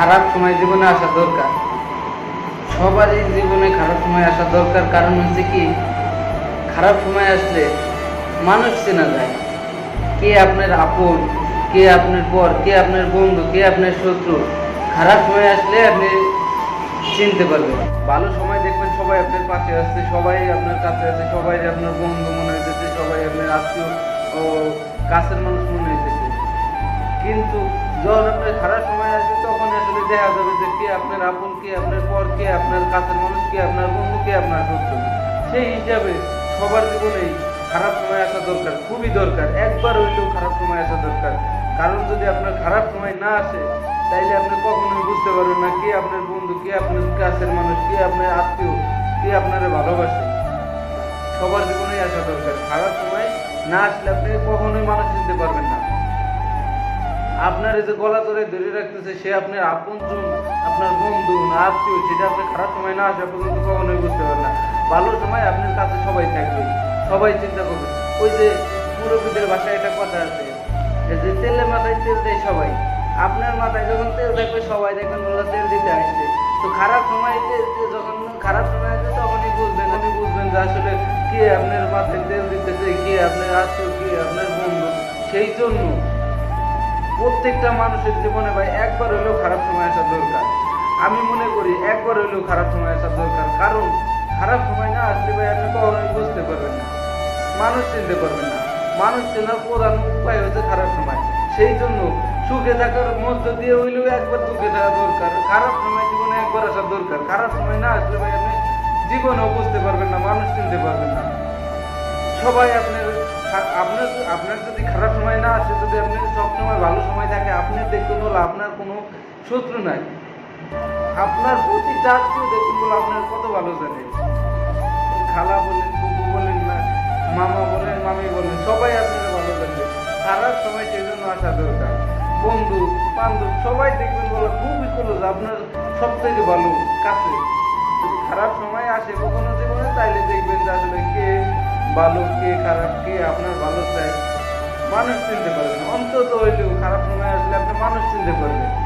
খারাপ সময় জীবনে আসা দরকার। সবারই জীবনে খারাপ সময় আসা দরকার। কারণ হচ্ছে কি, খারাপ সময় আসলে মানুষ চেনা যায়। কে আপনার আপন, কে আপনার পর, কে আপনার বন্ধু, কে আপনার শত্রু। খারাপ সময় আসলে আপনি চিনতে পারবেন। ভালো সময় দেখবেন সবাই আপনার পাশে আসছে সবাই আপনার কাছে আছে, সবাই আপনার বন্ধু মনে হইতেছে, সবাই আপনার আত্মীয় ও কাছের মানুষ মনে হইতেছে। কিন্তু যখন আপনার খারাপ সময় আসবে, তখন দেখা যাবে যে কে আপনার আপন কে আপনার পর কে আপনার কাছের মানুষ কে আপনার বন্ধু কে আপনার শত্রু, সেই হিসাবে সবার জীবনেই খারাপ সময় আসা দরকার, খুবই দরকার। একবার হইলেও খারাপ সময় আসা দরকার। কারণ যদি আপনার খারাপ সময় না আসে, তাইলে আপনি কখনোই বুঝতে পারবেন না কে আপনার বন্ধু, কে আপনার কাছের মানুষ, কে আপনার আত্মীয়, কে আপনার ভালোবাসে। সবার জীবনেই আসা দরকার। খারাপ সময় না আসলে আপনি কখনোই মানুষ চিনতে পারবেন না। আপনার এই যে গলা ধরে ধরে রাখতেছে, সে আপনার আপনজন, আপনার বন্ধু, না আত্মীয়, সেটা আপনি খারাপ সময় না আসা পর্যন্ত কখনোই বুঝতে পারেন না। ভালো সময় আপনার কাছে সবাই থাকবে। সবাই চিন্তা করবে, ওই যে মুরব্বীদের বাসায় একটা কথা আছে যে তেলে মাথায় তেল দেয় সবাই। আপনার মাথায় যখন তেল থাকবে, সবাই দেখবেন বলে তেল দিতে আসছে। তো খারাপ সময় যখন খারাপ সময় আসবে, তখনই বুঝবেন আপনি বুঝবেন যে আসলে কে আপনার মাথায় তেল দিতেছে, কে আপনার আত্মীয়, কে আপনার বন্ধু। সেই জন্য প্রত্যেকটা মানুষের জীবনে ভাই একবার হলেও খারাপ সময় আসা দরকার। আমি মনে করি একবার হলেও খারাপ সময় আসা দরকার। কারণ খারাপ সময় না আসলে ভাই আপনি কখনোই বুঝতে পারবেন না। মানুষ চিনতে পারবেন না। মানুষ চেনার প্রধান উপায় হচ্ছে খারাপ সময়। সেই জন্য সুখে থাকার মধ্য দিয়ে হইলেও একবার দুঃখে থাকা দরকার। খারাপ সময় জীবনে একবার আসা দরকার। খারাপ সময় না আসলে ভাই আপনি জীবনেও বুঝতে পারবেন না, মানুষ চিনতে পারবেন না। সবাই আপনার আপনার আপনার যদি খারাপ সময় না আসে, যদি আপনার সবসময় ভালো সময় থাকে আপনি দেখুন হলো আপনার কোনো শত্রু নাই। আপনার প্রতিটা আত্মীয় দেখুন বলে আপনার কত ভালো জানে? খালা বলেন, কুকু বলেন না মামা বলেন, মামি বলেন, সবাই আপনার ভালো জানবে খারাপ সময় সেই জন্য আসা দরকার। বন্ধু, বান্ধব, সবাই দেখবেন বলে খুবই ক্লোজ আপনার সব থেকে ভালো কাছে। যদি খারাপ সময় আসে, কখনো জীবনে তাইলে দেখবেন ভালো কে খারাপ কে আপনার ভালো চাই। মানুষ চিনতে পারবেন অন্তত হইলেও খারাপ সময় আসলে আপনি মানুষ চিনতে পারবেন।